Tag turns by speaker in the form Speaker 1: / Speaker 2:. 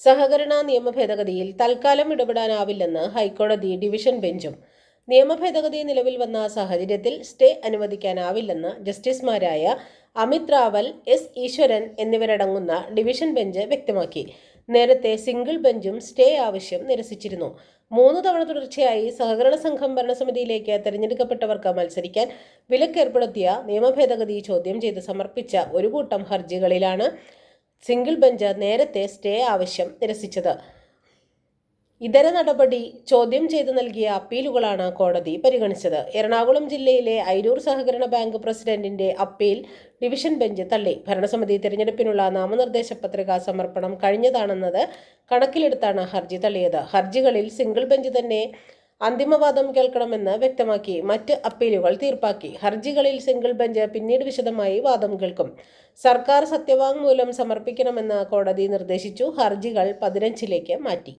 Speaker 1: സഹകരണ നിയമ ഭേദഗതിയിൽ തൽക്കാലം ഇടപെടാനാവില്ലെന്ന് ഹൈക്കോടതി ഡിവിഷൻ ബെഞ്ചും. നിയമ ഭേദഗതി നിലവിൽ വന്ന സാഹചര്യത്തിൽ സ്റ്റേ അനുവദിക്കാനാവില്ലെന്ന് ജസ്റ്റിസുമാരായ അമിത് റാവൽ എസ് ഈശ്വരൻ എന്നിവരടങ്ങുന്ന ഡിവിഷൻ ബെഞ്ച് വ്യക്തമാക്കി. നേരത്തെ സിംഗിൾ ബെഞ്ചും സ്റ്റേ ആവശ്യം നിരസിച്ചിരുന്നു. മൂന്ന് തവണ തുടർച്ചയായി സഹകരണ സംഘം ഭരണസമിതിയിലേക്ക് തെരഞ്ഞെടുക്കപ്പെട്ടവർക്ക് മത്സരിക്കാൻ വിലക്കേർപ്പെടുത്തിയ നിയമ ഭേദഗതി ചോദ്യം ചെയ്ത് സമർപ്പിച്ച ഒരു കൂട്ടം ഹർജികളിലാണ് സിംഗിൾ ബെഞ്ച് നേരത്തെ സ്റ്റേ ആവശ്യം നിരസിച്ചത്. ഇതര നടപടി ചോദ്യം ചെയ്ത് നൽകിയ അപ്പീലുകളാണ് കോടതി പരിഗണിച്ചത്. എറണാകുളം ജില്ലയിലെ അയിരൂർ സഹകരണ ബാങ്ക് പ്രസിഡന്റിന്റെ അപ്പീൽ ഡിവിഷൻ ബെഞ്ച് തള്ളി. ഭരണസമിതി തിരഞ്ഞെടുപ്പിനുള്ള നാമനിർദ്ദേശ പത്രിക സമർപ്പണം കഴിഞ്ഞതാണെന്നത് കണക്കിലെടുത്താണ് ഹർജി തള്ളിയത്. ഹർജികളിൽ സിംഗിൾ ബെഞ്ച് തന്നെ അന്തിമവാദം കേൾക്കണമെന്ന് വ്യക്തമാക്കി. മറ്റ് അപ്പീലുകൾ തീർപ്പാക്കി. ഹർജികളിൽ സിംഗിൾ ബെഞ്ച് പിന്നീട് വിശദമായി വാദം കേൾക്കും. സർക്കാർ സത്യവാങ്മൂലം സമർപ്പിക്കണമെന്ന് കോടതി നിർദ്ദേശിച്ചു. ഹർജികൾ പതിനഞ്ചിലേക്ക് മാറ്റി.